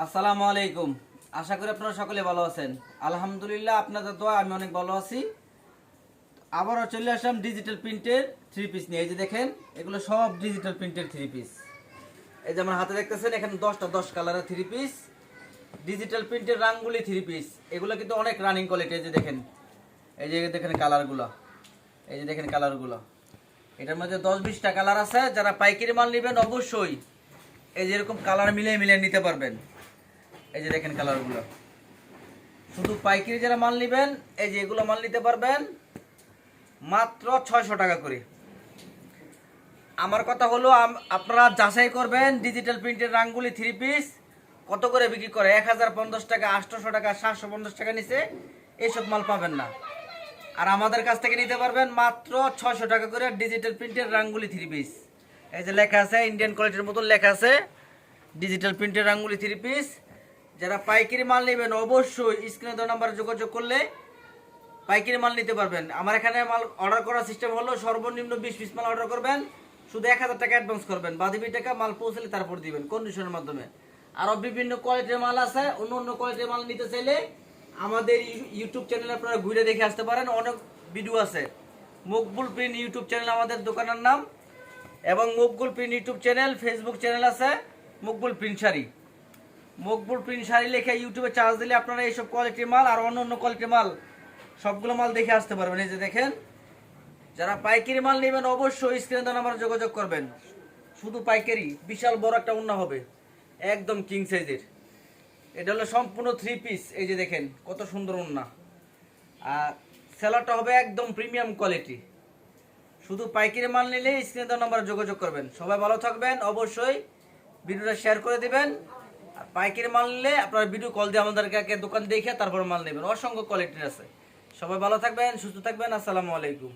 আসসালামু আলাইকুম। আশা করি আপনারা সকলে ভালো আছেন। আলহামদুলিল্লাহ আপনাদের দোয়া, আমি অনেক ভালো আছি। আবারও চলে আসলাম ডিজিটাল প্রিন্টের থ্রি পিস নিয়ে। এই যে দেখেন, এগুলো সব ডিজিটাল প্রিন্টের থ্রি পিস এই যে আমার হাতে দেখতেছেন, এখানে দশটা দশ কালারের থ্রি পিস ডিজিটাল প্রিন্টের রাঙ্গুলি থ্রি পিস এগুলো কিন্তু অনেক রানিং কোয়ালিটি এই যে দেখেন, এই যে দেখেন কালারগুলো। এই যে দেখেন কালারগুলো। এটার মধ্যে দশ বিশটা কালার আছে। যারা পাইকারি মাল নেবেন অবশ্যই এই যে এরকম কালার মিলিয়ে মিলিয়ে নিতে পারবেন। এই যে দেখেন কালারগুলো শুধু পাইকারি যারা মাল নেবেন, এই যে এগুলো মাল নিতে পারবেন মাত্র ছয়শো টাকা করে। আমার কথা হলো আপনারা যাচাই করবেন ডিজিটাল প্রিন্টের রাঙ্গুলি থ্রি পিস কত করে বিক্রি করে? এক হাজার পঞ্চাশ টাকা, আটশোশো টাকা, সাতশো পঞ্চাশ টাকা নিচে এইসব মাল পাবেন না। আর আমাদের কাছ থেকে নিতে পারবেন মাত্র ছয়শো টাকা করে ডিজিটাল প্রিন্টের রাঙ্গুলি থ্রি পিস এই যে লেখা আছে ইন্ডিয়ান কোয়ালিটির মতন লেখা আছে ডিজিটাল প্রিন্টের রাঙ্গুলি থ্রি পিস যারা পাইকারি মাল নেবেন, অবশ্যই স্ক্রিনে দেওয়া নাম্বারে যোগাযোগ করলে পাইকারি মাল নিতে পারবেন। আমার এখানে মাল অর্ডার করার সিস্টেম হলো, সর্বনিম্ন বিশ পিস মাল অর্ডার করবেন, শুধু এক হাজার টাকা অ্যাডভান্স করবেন। বাদিবি টাকা মাল পৌঁছলে তারপর দিবেন কন্ডিশনের মাধ্যমে। আরও বিভিন্ন কোয়ালিটির মাল আছে, অন্য অন্য কোয়ালিটির মাল নিতে চাইলে আমাদের ইউ- ইউটিউব চ্যানেলে আপনারা ঘুরে দেখে আসতে পারেন। অনেক ভিডিও আছে। মকবুল প্রিন্ট ইউটিউব চ্যানেল আমাদের দোকানের নাম এবং Maqbool print YouTube channel Facebook channel আছে, মকবুল প্রিন্ট শাড়ি। মকবুল প্রিন্ট শাড়ি লেখে ইউটিউবে চার্জ দিলে আপনারা এইসব কোয়ালিটির মাল আর অন্য অন্য কোয়ালিটির মাল, সবগুলো মাল দেখে আসতে পারবেন। এই যে দেখেন, যারা পাইকারি মাল নেবেন অবশ্যই স্ক্রিনে দেওয়া নাম্বারে যোগাযোগ করবেন। শুধু পাইকারি, বিশাল বড় একটা উন্না হবে, একদম কিং সাইজের এটা হলো সম্পূর্ণ থ্রি পিস এই যে দেখেন, কত সুন্দর উন্না। আর সেলারটা হবে একদম প্রিমিয়াম কোয়ালিটি শুধু পাইকারি মাল নিলে স্ক্রিনে দেওয়া নাম্বারে যোগাযোগ করবেন। সবাই ভালো থাকবেন, অবশ্যই ভিডিওটা শেয়ার করে দিবেন। পাইকারি মাল নিলে আপনারা ভিডিও কল দিয়ে আমাদেরকে দোকান দেখে তারপর মাল নেবেন। অসংখ্য কোয়ালিটির আছে। সবাই ভালো থাকবেন, সুস্থ থাকবেন, আসসালামু আলাইকুম।